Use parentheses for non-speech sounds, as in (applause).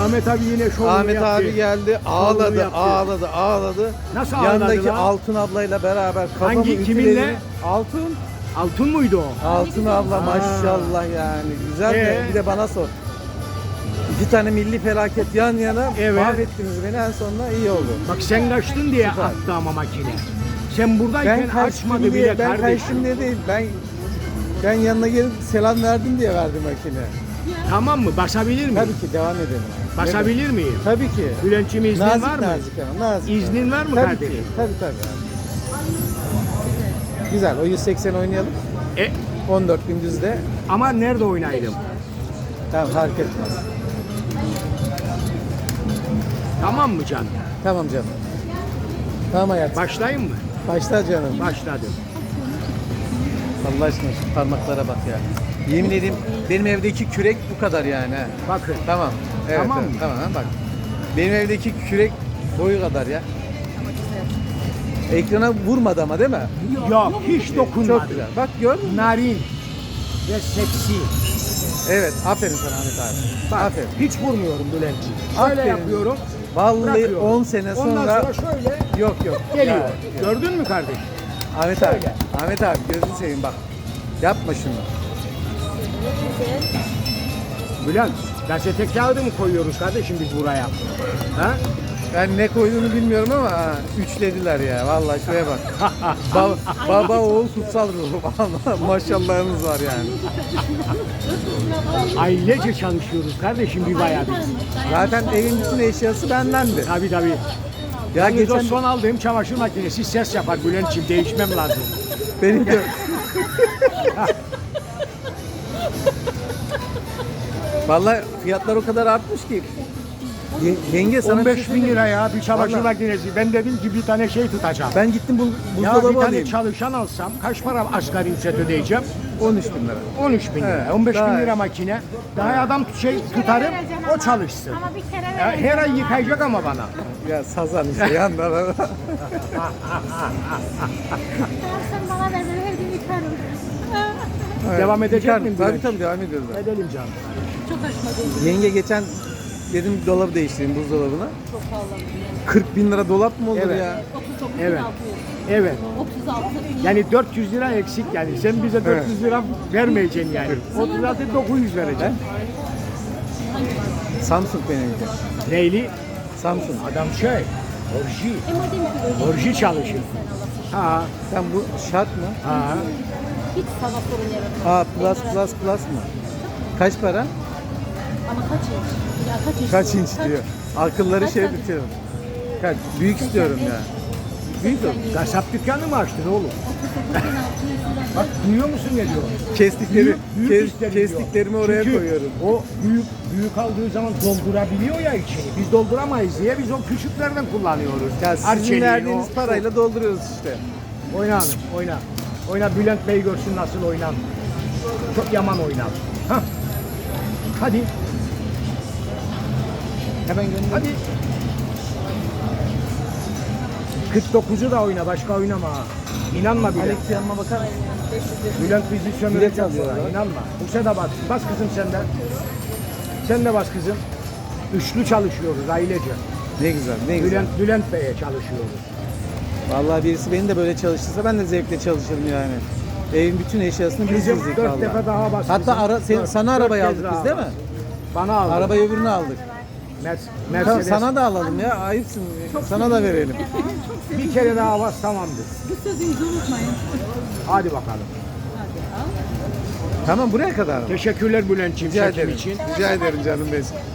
Ahmet abi yine şovunu Ahmet yaptı. abi geldi, ağladı, yaptı. ağladı, ağladı. Nasıl ağladı Yandaki lan? Altın ablayla beraber kafamı Hangi, ütüledi. kiminle? Altın. Altın muydu o? Altın abla maşallah yani. Güzel de Ee? bir de bana sor. İki tane milli felaket yan yana Evet. mahvettiniz beni en sonunda iyi oldu. Bak sen kaçtın diye Süper. attı ama makine. Sen buradayken Ben açmadı kaçtım bile diye, ben kardeşim. kaçtım diye değil. Ben ben yanına gelip selam verdim diye verdim makine. Tamam mı? Basabilir miyim? Tabii ki devam edelim. Basabilir miyim? Tabii ki. Bülent'ciğim iznin nazik var mı? nazik ama nazik. İznin var mı tabii kardeşim? Ki, tabii tabii. Güzel. O 180 oynayalım. E, 14 bin düzde. ama nerede oynayalım? Tamam fark etmez. Tamam mı canım? Tamam canım. Tamam hayatım. Başlayayım mı? Başla canım. Başladım. Allah aşkına şu parmaklara bak ya. Yemin edeyim benim evdeki kürek bu kadar yani. ha. Bakın. Tamam. Evet, Tamam evet, mı? Tamam ha, bak. Benim evdeki kürek boyu kadar ya. Ekrana vurmadı ama değil mi? Yok hiç dokunmadı. Çok güzel. Bak gördün mü? Narin ve seksi. Evet. Aferin sana Ahmet abi. Bak, Aferin. hiç vurmuyorum Bülent'ciğim. Şöyle Aferin. yapıyorum. Vallahi bırakıyorum. 10 sene Ondan sonra sonra şöyle yok yok. geliyor. Ya, Gördün mü kardeş? Ahmet abi. Şöyle. Ahmet abi gözünü seveyim bak. Yapma şunu. Bülent gazete kağıdı mı koyuyoruz kardeşim biz buraya? Ha? Ben ne koyduğunu bilmiyorum ama ha, üçlediler ya. Vallahi şuraya bak. (laughs) Ba- baba oğul kutsal ruhu. (laughs) Vallahi maşallahınız var yani. Ailece çalışıyoruz kardeşim bir bayağı biz. Zaten evin bütün eşyası bendendi. Tabii tabii. Ya Yalnız geçen son aldığım çamaşır makinesi ses yapar Bülent'ciğim değişmem lazım. benim de (laughs) Vallahi fiyatlar o kadar artmış ki. Ye- yenge sana bir şey 15 bin söyleyeyim mi? lira ya bir çamaşır Vallahi. makinesi. Ben dedim ki bir tane şey tutacağım. Ben gittim bu ya bir buzdolabı tane alayım. çalışan alsam kaç para asgari ücret ödeyeceğim? 13 bin lira. 13 bin lira. Evet, 15 daha bin lira iyi. makine. Daha adam şey tutarım o çalışsın. Ama bir kere Ya vereceksin her ay yıkayacak ama bana. Ya sazan işte yandan. Tamam (laughs) sen bana ver ben her gün yıkarım. Devam edecek miyim Tabii tabii devam ediyoruz. Edelim canım. Gitti. Yenge geçen dedim dolabı değiştireyim buzdolabına. Çok pahalı. 40 bin lira dolap mı olur Evet. ya? 39 Evet. 600. Evet. 36 bin. Yani 400 lira eksik yani. Sen bize 400 lira vermeyeceksin yani. 36 900 vereceksin. Samsung benimki. Neyli? Samsung. Adam şey. Orji. E madem ki öyle. Orji çalışıyor. Sen Ha. Sen bu şart mı? Ha. Hiç sana sorun yaratmaz. Aa plus plus plus mı? Kaç para? Ama kaç inç? Ya kaç inç? Kaç diyor? inç diyor. Akılları Kaç şey santim? bitiyor. Kaç? Büyük istiyorum ya. Büyük olsun. Kasap dükkanı mı açtın oğlum? 39 bin 600 lira. (laughs) Bak duyuyor musun ne diyor? Kestikleri, kes- istedi diyor. kestiklerimi oraya Çünkü koyuyorum. O büyük büyük aldığı zaman doldurabiliyor ya içini. Biz dolduramayız diye biz o küçüklerden kullanıyoruz. Ya sizin Arçelik'in verdiğiniz o- parayla dolduruyoruz işte. Oyna hanım, oyna. Oyna Bülent Bey görsün nasıl oynan. Çok yaman oynar. Hah. Hadi. Hemen gönder. Hadi. 49'u da oyna, başka oynama. İnanma Bülent. Alex yanıma bakar mısın? Bülent bizi sömürecek sonra. İnanma. Buse de bas. Bas kızım sen de. Sen de bas kızım. Üçlü çalışıyoruz ailece. Ne güzel, ne güzel. Bülent, Bülent Bey'e çalışıyoruz. Vallahi birisi beni de böyle çalıştırsa ben de zevkle çalışırım yani. Evin bütün eşyasını biz Bizim dizdik dört defa daha bas. Hatta ara, sen, Dört- sana dört arabayı kez aldık daha biz değil mi? Bana aldı. Arabayı öbürünü aldık. Mer- Tamam, Mercedes. sana da alalım ya. Ayıpsın. Sana da verelim. Bir kere daha bas tamamdır. Bu sözünüzü unutmayın. Hadi bakalım. Hadi al. Tamam buraya kadar mı? Teşekkürler Bülent'ciğim Rica çekim ederim. için. Rica ederim canım benim.